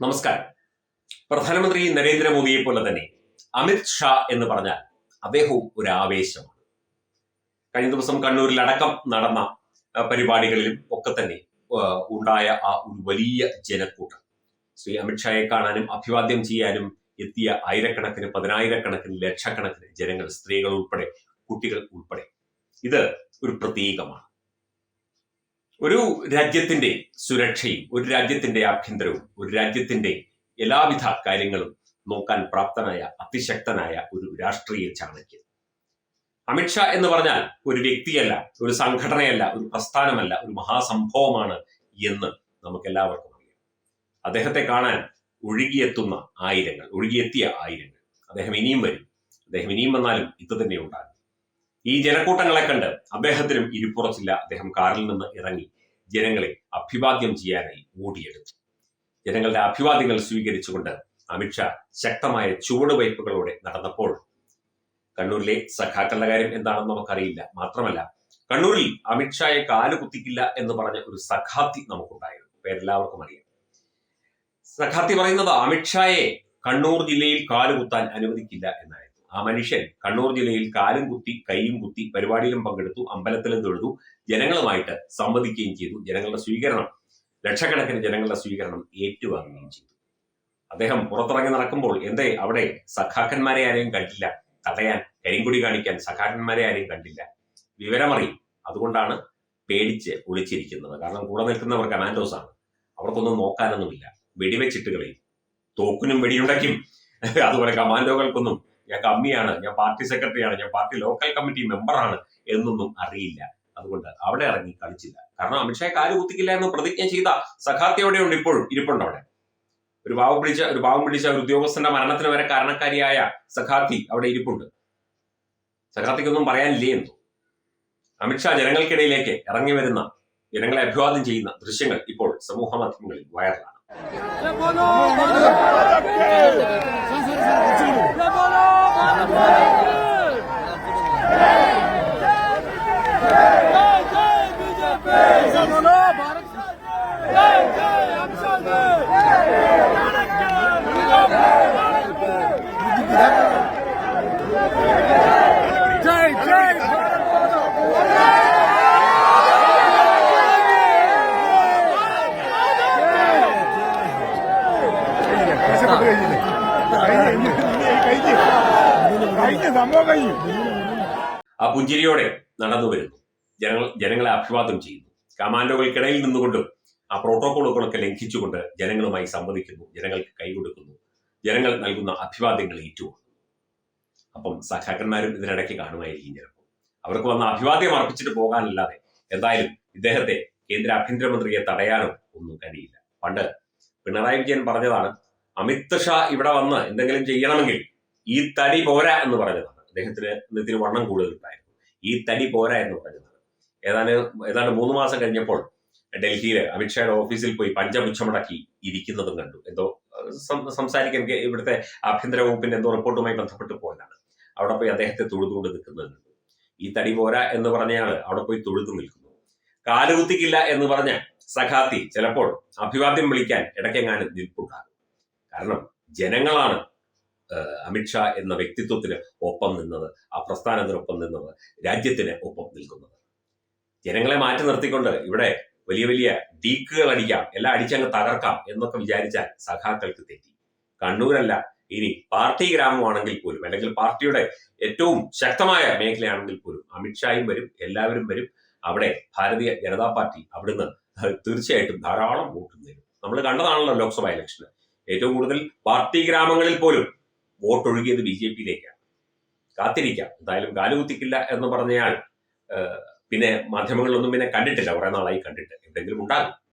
നമസ്കാരം. പ്രധാനമന്ത്രി നരേന്ദ്രമോദിയെ പോലെ തന്നെ അമിത് ഷാ എന്ന് പറഞ്ഞാൽ അദ്ദേഹവും ഒരു ആവേശമാണ്. കഴിഞ്ഞ ദിവസം കണ്ണൂരിൽ അടക്കം നടന്ന പരിപാടികളിലും ഒക്കെ തന്നെ ഉണ്ടായ ആ ഒരു വലിയ ജനക്കൂട്ടം. ശ്രീ അമിത് ഷായെ കാണാനും അഭിവാദ്യം ചെയ്യാനും എത്തിയ ആയിരക്കണക്കിന് പതിനായിരക്കണക്കിന് ലക്ഷക്കണക്കിന് ജനങ്ങൾ സ്ത്രീകൾ ഉൾപ്പെടെ കുട്ടികൾ ഉൾപ്പെടെ. ഇത് ഒരു പ്രതീകമാണ്. ഒരു രാജ്യത്തിന്റെ സുരക്ഷയും ഒരു രാജ്യത്തിന്റെ ആഭ്യന്തരവും ഒരു രാജ്യത്തിന്റെ എല്ലാവിധ കാര്യങ്ങളും നോക്കാൻ പ്രാപ്തനായ അതിശക്തനായ ഒരു രാഷ്ട്രീയ ചാണക്യൻ. അമിത്ഷാ എന്ന് പറഞ്ഞാൽ ഒരു വ്യക്തിയല്ല ഒരു സംഘടനയല്ല ഒരു പ്രസ്ഥാനമല്ല ഒരു മഹാസംഭവമാണ് എന്ന് നമുക്ക് എല്ലാവർക്കും അറിയാം. അദ്ദേഹത്തെ കാണാൻ ഒഴുകിയെത്തുന്ന ആയിരങ്ങൾ ഒഴുകിയെത്തിയ ആയിരങ്ങൾ. അദ്ദേഹം ഇനിയും വരും. അദ്ദേഹം ഇനിയും വന്നാലും ഇത് തന്നെ ഉണ്ടാകും. ഈ ജനക്കൂട്ടങ്ങളെ കണ്ട് അദ്ദേഹത്തിനും ഇരുപ്പുറത്തില്ല അദ്ദേഹം കാറിൽ നിന്ന് ഇറങ്ങി ജനങ്ങളെ അഭിവാദ്യം ചെയ്യാനായി ഓടിയെടുത്തു. ജനങ്ങളുടെ അഭിവാദ്യങ്ങൾ സ്വീകരിച്ചുകൊണ്ട് അമിത്ഷാ ശക്തമായ ചുവടുവയ്പ്പുകളോടെ നടന്നപ്പോൾ കണ്ണൂരിലെ സഖാക്കളുടെ കാര്യം എന്താണെന്ന് നമുക്കറിയില്ല. മാത്രമല്ല കണ്ണൂരിൽ അമിത്ഷായെ കാലുകുത്തിക്കില്ല എന്ന് പറഞ്ഞ ഒരു സഖാത്തി നമുക്കുണ്ടായിരുന്നു. പേരെല്ലാവർക്കും അറിയാം. സഖാത്തി പറയുന്നത് അമിത്ഷായെ കണ്ണൂർ ജില്ലയിൽ കാലുകുത്താൻ അനുവദിക്കില്ല എന്നായിരുന്നു. ആ മനുഷ്യൻ കണ്ണൂർ ജില്ലയിൽ കാലും കുത്തി കൈയും കുത്തി പരിപാടിയിലും പങ്കെടുത്തു അമ്പലത്തിലും തൊഴുതു ജനങ്ങളുമായിട്ട് സംവദിക്കുകയും ചെയ്തു ജനങ്ങളുടെ സ്വീകരണം ലക്ഷക്കണക്കിന് ജനങ്ങളുടെ സ്വീകരണം ഏറ്റുവാങ്ങുകയും ചെയ്തു. അദ്ദേഹം പുറത്തിറങ്ങി നടക്കുമ്പോൾ എന്തേ അവിടെ സഖാക്കന്മാരെ ആരെയും കണ്ടില്ല. തടയാൻ കരിങ്കുടി കാണിക്കാൻ സഖാക്കന്മാരെ ആരെയും കണ്ടില്ല. വിവരമറിയും. അതുകൊണ്ടാണ് പേടിച്ച് ഒളിച്ചിരിക്കുന്നത്. കാരണം കൂടെ നിൽക്കുന്നവർ കമാൻഡോസ് ആണ് അവർക്കൊന്നും നോക്കാനൊന്നുമില്ല. വെടിവെച്ചിട്ട് കളയും. തോക്കിനും വെടിയുണ്ടയ്ക്കും. അതുപോലെ കമാൻഡോകൾക്കൊന്നും ഞാൻ കമ്മിയാണ് ഞാൻ പാർട്ടി സെക്രട്ടറിയാണ് ഞാൻ പാർട്ടി ലോക്കൽ കമ്മിറ്റി മെമ്പറാണ് എന്നൊന്നും അറിയില്ല അതുകൊണ്ട് അവിടെ ഇറങ്ങി കളിച്ചില്ല കാരണം അമിത്ഷായെ കാൽ കുത്തിക്കില്ല എന്ന് പ്രതിജ്ഞ ചെയ്ത സഖാത്തി എവിടെയുണ്ട് ഇപ്പോഴും ഇരിപ്പുണ്ട് അവിടെ ഒരു പാവം പിടിച്ച ഒരു പാവം പിടിച്ച ഒരു ഉദ്യോഗസ്ഥന്റെ മരണത്തിന് വരെ കാരണക്കാരിയായ സഖാത്തി അവിടെ ഇരിപ്പുണ്ട് സഖാത്തിക്കൊന്നും പറയാനില്ലേ എന്നു അമിത്ഷാ ജനങ്ങൾക്കിടയിലേക്ക് ഇറങ്ങി വരുന്ന ജനങ്ങളെ അഭിവാദ്യം ചെയ്യുന്ന ദൃശ്യങ്ങൾ ഇപ്പോൾ സമൂഹ മാധ്യമങ്ങളിൽ വൈറലാണ് जय കഴിഞ്ഞ സംഭവം കഴിഞ്ഞു ആ പുഞ്ചിരിയോടെ നടന്നു വരുന്നു ജനങ്ങൾ ജനങ്ങളെ അഭിവാദ്യം ചെയ്യുന്നു. കമാൻഡോകൾക്കിടയിൽ നിന്നുകൊണ്ടും ആ പ്രോട്ടോകോളുകളൊക്കെ ലംഘിച്ചുകൊണ്ട് ജനങ്ങളുമായി സംവദിക്കുന്നു ജനങ്ങൾക്ക് കൈകൊടുക്കുന്നു ജനങ്ങൾ നൽകുന്ന അഭിവാദ്യങ്ങൾ ഏറ്റുവാങ്ങുന്നു. അപ്പം സഖാക്കന്മാരും ഇതിനിടയ്ക്ക് കാണുമായിരിക്കും ചിലപ്പോൾ. അവർക്ക് വന്ന അഭിവാദ്യം അർപ്പിച്ചിട്ട് പോകാനല്ലാതെ എന്തായാലും ഇദ്ദേഹത്തെ കേന്ദ്ര ആഭ്യന്തരമന്ത്രിയെ തടയാനോ ഒന്നും കഴിയില്ല. പണ്ട് പിണറായി വിജയൻ പറഞ്ഞതാണ് അമിത് ഷാ ഇവിടെ വന്ന് എന്തെങ്കിലും ചെയ്യണമെങ്കിൽ ഈ തടി പോരാ എന്ന് പറഞ്ഞതാണ്. അദ്ദേഹത്തിന് ഇതിന് വണ്ണം കൂടുതലുണ്ടായിരുന്നു. ഈ തടി പോരാ എന്ന് പറഞ്ഞതാണ്. ഏതാണ്ട് ഏതാണ്ട് മൂന്ന് മാസം കഴിഞ്ഞപ്പോൾ ഡൽഹിയിലെ അമിത്ഷായുടെ ഓഫീസിൽ പോയി പഞ്ചപുച്ഛമടക്കി ഇരിക്കുന്നതും കണ്ടു. എന്തോ സംസാരിക്കാൻ ഇവിടുത്തെ ആഭ്യന്തര വകുപ്പിന്റെ എന്തോ റിപ്പോർട്ടുമായി ബന്ധപ്പെട്ട് പോയതാണ്. അവിടെ പോയി അദ്ദേഹത്തെ തൊഴുതുകൊണ്ട് നിൽക്കുന്നത് കണ്ടു ഈ തടി പോരാ എന്ന് പറഞ്ഞാണ് അവിടെ പോയി തൊഴുതു നിൽക്കുന്നു. കാലുകുത്തിക്കില്ല എന്ന് പറഞ്ഞ സഖാത്തി ചിലപ്പോൾ അഭിവാദ്യം വിളിക്കാൻ ഇടയ്ക്കെങ്ങാനും നിൽപ്പുണ്ടാകും. കാരണം ജനങ്ങളാണ് അമിത്ഷാ എന്ന വ്യക്തിത്വത്തിന് ഒപ്പം നിന്നത് ആ പ്രസ്ഥാനത്തിനൊപ്പം നിന്നത് രാജ്യത്തിന് ഒപ്പം നിൽക്കുന്നത്. ജനങ്ങളെ മാറ്റി നിർത്തിക്കൊണ്ട് ഇവിടെ വലിയ വലിയ ഡീക്കുകൾ അടിക്കാം എല്ലാം അടിച്ചങ്ങ് തകർക്കാം എന്നൊക്കെ വിചാരിച്ചാൽ സഖാക്കൾക്ക് തെറ്റി. കണ്ണൂരല്ല ഇനി പാർട്ടി ഗ്രാമമാണെങ്കിൽ പോലും അല്ലെങ്കിൽ പാർട്ടിയുടെ ഏറ്റവും ശക്തമായ മേഖലയാണെങ്കിൽ പോലും അമിത്ഷായും വരും എല്ലാവരും വരും. അവിടെ ഭാരതീയ ജനതാ പാർട്ടി അവിടുന്ന് തീർച്ചയായിട്ടും ധാരാളം വോട്ട് നേടും. നമ്മൾ കണ്ടതാണല്ലോ ലോക്സഭാ ഇലക്ഷന് ഏറ്റവും കൂടുതൽ പാർട്ടി ഗ്രാമങ്ങളിൽ പോലും വോട്ട് ഒഴുകിയത് ബി ജെ പിയിലേക്കാണ്. കാത്തിരിക്കാം. എന്തായാലും കാലുകുത്തിക്കില്ല എന്ന് പറഞ്ഞയാൾ പിന്നെ മാധ്യമങ്ങളിലൊന്നും പിന്നെ കണ്ടിട്ടില്ല. കുറെ നാളായി കണ്ടിട്ട്. എന്തെങ്കിലും ഉണ്ടാകും.